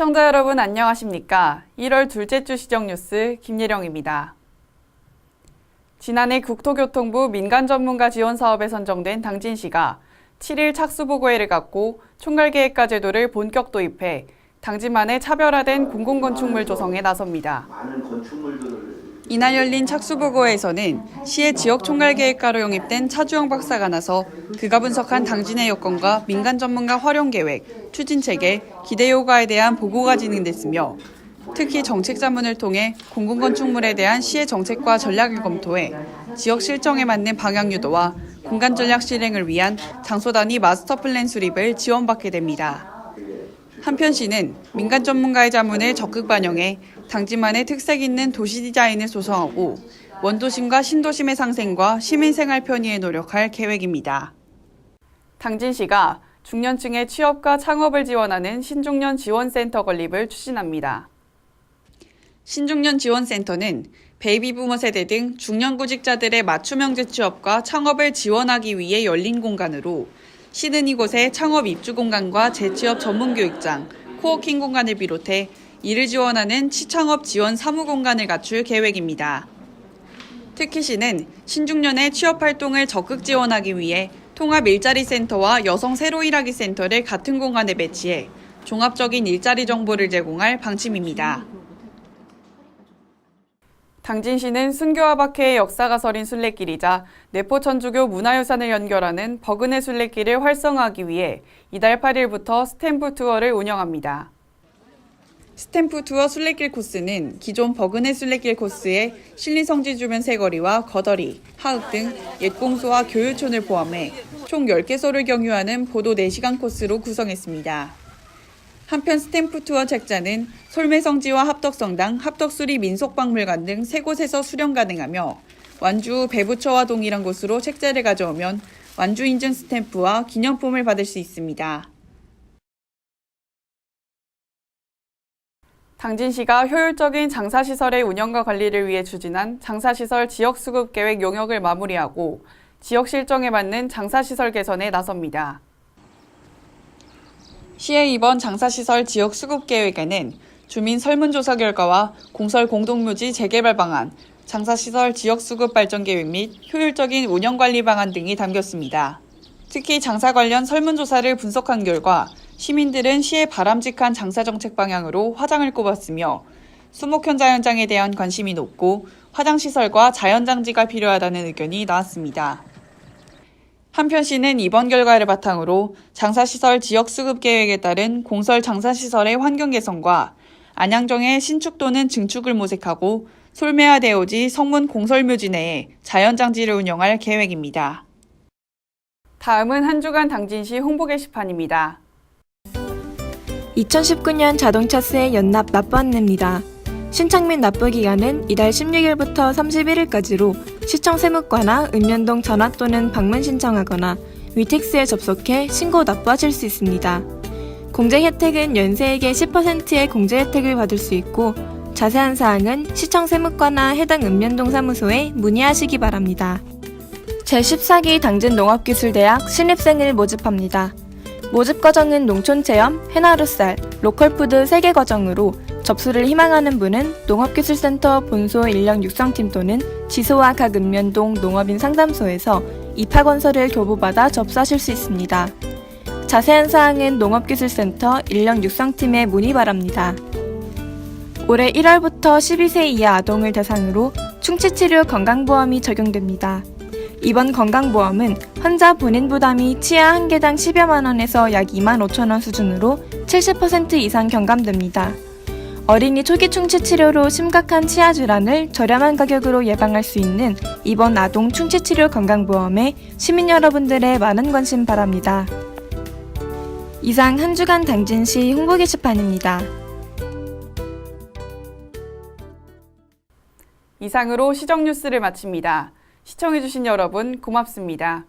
시청자 여러분 안녕하십니까? 1월 둘째 주 시정 뉴스 김예령입니다. 지난해 국토교통부 민간 전문가 지원 사업에 선정된 당진 시가 7일 착수 보고회를 갖고 총괄계획과 제도를 본격 도입해 당진만의 차별화된 공공건축물 조성에 나섭니다. 이날 열린 착수보고회에서는 시의 지역 총괄계획과로 영입된 차주영 박사가 나서 그가 분석한 당진의 여건과 민간 전문가 활용 계획, 추진 체계, 기대 효과에 대한 보고가 진행됐으며 특히 정책 자문을 통해 공공건축물에 대한 시의 정책과 전략을 검토해 지역 실정에 맞는 방향 유도와 공간 전략 실행을 위한 장소 단위 마스터 플랜 수립을 지원받게 됩니다. 한편 시는 민간 전문가의 자문을 적극 반영해 당진만의 특색 있는 도시 디자인을 조성하고 원도심과 신도심의 상생과 시민 생활 편의에 노력할 계획입니다. 당진시가 중년층의 취업과 창업을 지원하는 신중년 지원센터 건립을 추진합니다. 신중년 지원센터는 베이비부머 세대 등 중년 구직자들의 맞춤형 재취업과 창업을 지원하기 위해 열린 공간으로 시는 이곳에 창업 입주 공간과 재취업 전문 교육장, 코워킹 공간을 비롯해 이를 지원하는 치창업 지원 사무 공간을 갖출 계획입니다. 특히 시는 신중년의 취업 활동을 적극 지원하기 위해 통합 일자리 센터와 여성 새로 일하기 센터를 같은 공간에 배치해 종합적인 일자리 정보를 제공할 방침입니다. 당진시는 순교와 박해의 역사가 서린 순례길이자 내포천주교 문화유산을 연결하는 버그네 순례길을 활성화하기 위해 이달 8일부터 스탬프 투어를 운영합니다. 스탬프 투어 순례길 코스는 기존 버그네 순례길 코스에 신리성지 주변 세거리와 거더리, 하읍 등 옛공소와 교유촌을 포함해 총 10개소를 경유하는 보도 4시간 코스로 구성했습니다. 한편 스탬프 투어 책자는 솔매성지와 합덕성당, 합덕수리 민속박물관 등 세 곳에서 수령 가능하며 완주 배부처와 동일한 곳으로 책자를 가져오면 완주 인증 스탬프와 기념품을 받을 수 있습니다. 당진시가 효율적인 장사시설의 운영과 관리를 위해 추진한 장사시설 지역수급계획 용역을 마무리하고 지역 실정에 맞는 장사시설 개선에 나섭니다. 시의 이번 장사시설 지역 수급 계획에는 주민 설문조사 결과와 공설 공동묘지 재개발 방안, 장사시설 지역 수급 발전 계획 및 효율적인 운영 관리 방안 등이 담겼습니다. 특히 장사 관련 설문조사를 분석한 결과 시민들은 시의 바람직한 장사 정책 방향으로 화장을 꼽았으며 수목현 자연장에 대한 관심이 높고 화장시설과 자연장지가 필요하다는 의견이 나왔습니다. 한편 시는 이번 결과를 바탕으로 장사시설 지역 수급 계획에 따른 공설 장사시설의 환경 개선과 안양정의 신축 또는 증축을 모색하고 솔메아 대오지 성문 공설묘지 내에 자연장지를 운영할 계획입니다. 다음은 한 주간 당진시 홍보 게시판입니다. 2019년 자동차세 연납 납부 안내입니다. 신청 및 납부 기간은 이달 16일부터 31일까지로 시청 세무과나 읍면동 전화 또는 방문 신청하거나 위텍스에 접속해 신고 납부하실 수 있습니다. 공제 혜택은 연세에게 10%의 공제 혜택을 받을 수 있고 자세한 사항은 시청 세무과나 해당 읍면동 사무소에 문의하시기 바랍니다. 제14기 당진 농업기술대학 신입생을 모집합니다. 모집 과정은 농촌체험, 해나루쌀, 로컬푸드 3개 과정으로 접수를 희망하는 분은 농업기술센터 본소 인력 육성팀 또는 지소와 각 읍면동 농업인 상담소에서 입학원서를 교부받아 접수하실 수 있습니다. 자세한 사항은 농업기술센터 인력 육성팀에 문의 바랍니다. 올해 1월부터 12세 이하 아동을 대상으로 충치치료 건강보험이 적용됩니다. 이번 건강보험은 환자 본인 부담이 치아 한 개당 10여만 원에서 약 2만 5천 원 수준으로 70% 이상 경감됩니다. 어린이 초기 충치 치료로 심각한 치아 질환을 저렴한 가격으로 예방할 수 있는 이번 아동 충치 치료 건강보험에 시민 여러분들의 많은 관심 바랍니다. 이상 한 주간 당진시 홍보 게시판입니다. 이상으로 시정 뉴스를 마칩니다. 시청해주신 여러분 고맙습니다.